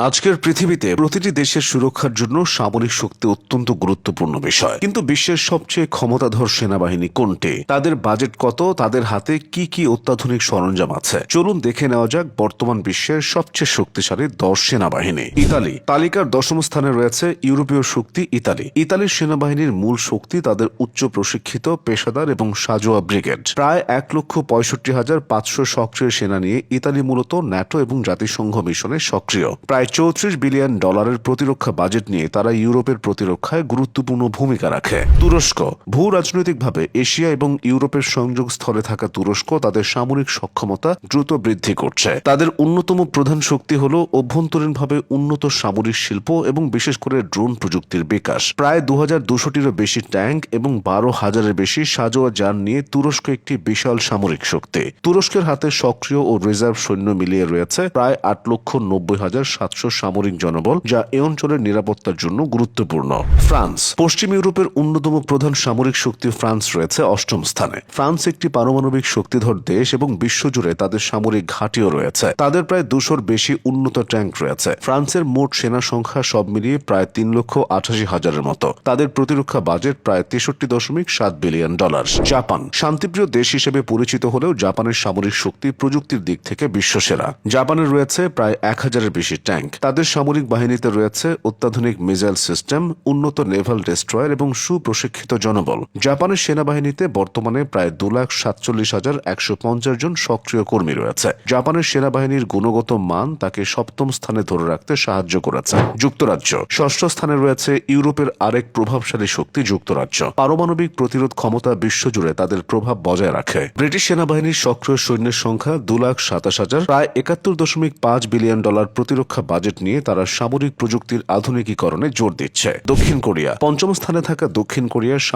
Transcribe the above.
আজকের পৃথিবীতে প্রতিটি দেশের সুরক্ষার জন্য সামরিক শক্তি অত্যন্ত গুরুত্বপূর্ণ বিষয়। কিন্তু বিশ্বের সবচেয়ে ক্ষমতাধর সেনাবাহিনী কোনটি? তাদের বাজেট কত? তাদের হাতে কি কি অত্যাধুনিক সরঞ্জাম আছে? চলুন দেখে নেওয়া যাক বর্তমান বিশ্বের সবচেয়ে শক্তিশালী দশ সেনাবাহিনী। ইতালি। তালিকার দশম স্থানে রয়েছে ইউরোপীয় শক্তি ইতালি। ইতালির সেনাবাহিনীর মূল শক্তি তাদের উচ্চ প্রশিক্ষিত পেশাদার এবং সাজোয়া ব্রিগেড। প্রায় এক লক্ষ পঁয়ষট্টি হাজার পাঁচশো সক্রিয় সেনা নিয়ে ইতালি মূলত ন্যাটো এবং জাতিসংঘ মিশনে সক্রিয়। প্রায় চৌত্রিশ বিলিয়ন ডলারের প্রতিরক্ষা বাজেট নিয়ে তারা ইউরোপের প্রতিরক্ষায় গুরুত্বপূর্ণ ভূমিকা রাখে। তুরস্ক, ভূ রাজনৈতিকভাবে এশিয়া এবং ইউরোপের সংযোগ স্থলে থাকা তুরস্ক তাদের সামরিক সক্ষমতা দ্রুত বৃদ্ধি করছে। তাদের অন্যতম প্রধান শক্তি হল অভ্যন্তরীণভাবে উন্নত সামরিক শিল্প এবং বিশেষ করে ড্রোন প্রযুক্তির বিকাশ। প্রায় দু হাজার দুশোটিরও বেশি ট্যাঙ্ক এবং বারো হাজারের বেশি সাজোয়া যান নিয়ে তুরস্ক একটি বিশাল সামরিক শক্তি। তুরস্কের হাতে সক্রিয় ও রিজার্ভ সৈন্য মিলিয়ে রয়েছে প্রায় আট লক্ষ নব্বই হাজার সাতশো সামরিক জনবল, যা এ অঞ্চলের নিরাপত্তার জন্য গুরুত্বপূর্ণ। ফ্রান্স। পশ্চিম ইউরোপের অন্যতম প্রধান সামরিক শক্তি ফ্রান্স রয়েছে অষ্টম স্থানে। ফ্রান্স একটি পারমাণবিক শক্তিধর দেশ এবং বিশ্বজুড়ে তাদের সামরিক ঘাঁটিও রয়েছে। তাদের প্রায় দুশোর বেশি উন্নত ট্যাঙ্ক রয়েছে। ফ্রান্সের মোট সেনা সংখ্যা সব মিলিয়ে প্রায় তিন লক্ষ আঠাশি হাজারের মতো। তাদের প্রতিরক্ষা বাজেট প্রায় তেষট্টি দশমিক সাত বিলিয়ন ডলার। জাপান। শান্তিপ্রিয় দেশ হিসেবে পরিচিত হলেও জাপানের সামরিক শক্তি প্রযুক্তির দিক থেকে বিশ্বসেরা। জাপানের রয়েছে প্রায় এক হাজারের বেশি ট্যাঙ্ক। তাদের সামরিক বাহিনীতে রয়েছে অত্যাধুনিক মিসাইল সিস্টেম, উন্নত নেভাল ডেস্ট্রয়ার এবং সুপ্রশিক্ষিত জনবল। জাপানের সেনাবাহিনীতে বর্তমানে প্রায় দু লাখ সাতচল্লিশ হাজার একশো পঞ্চাশ জন সক্রিয় কর্মী রয়েছে। জাপানের সেনাবাহিনীর গুণগত মান তাকে সপ্তম স্থানে ধরে রাখতে সাহায্য করেছে যুক্তরাজ্য। ষষ্ঠ স্থানে রয়েছে ইউরোপের আরেক প্রভাবশালী শক্তি যুক্তরাজ্য। পারমাণবিক প্রতিরোধ ক্ষমতা বিশ্বজুড়ে তাদের প্রভাব বজায় রাখে। ব্রিটিশ সেনাবাহিনীর সক্রিয় সৈন্যের সংখ্যা দু লাখ সাতাশ হাজার, প্রায় একাত্তর দশমিক পাঁচ বিলিয়ন ডলার প্রতিরক্ষা বাজেট নিয়ে তারা সামরিক প্রযুক্তির আধুনিকীকরণে জোর দিচ্ছে। দক্ষিণ কোরিয়া, পঞ্চম স্থানে থাকা দক্ষিণ কোরিয়ার